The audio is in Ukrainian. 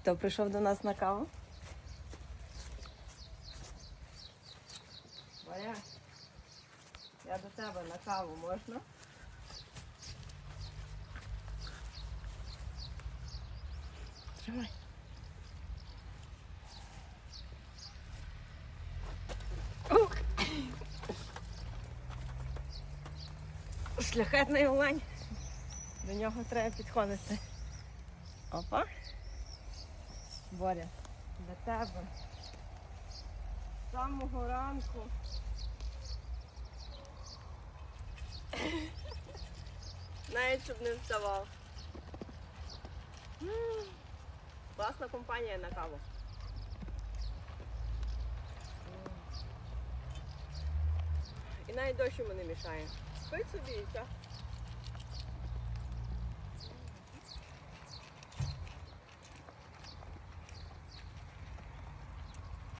Хто прийшов до нас на каву? Боря, я до тебе на каву можна? Тримай. Ух. Шляхетний олень. До нього треба підходити. Опа. Боря, для тебе. З самого ранку. Навіть щоб не вставав. Класна компанія на каву. І навіть дощ йому не мішає. Спить собі і все.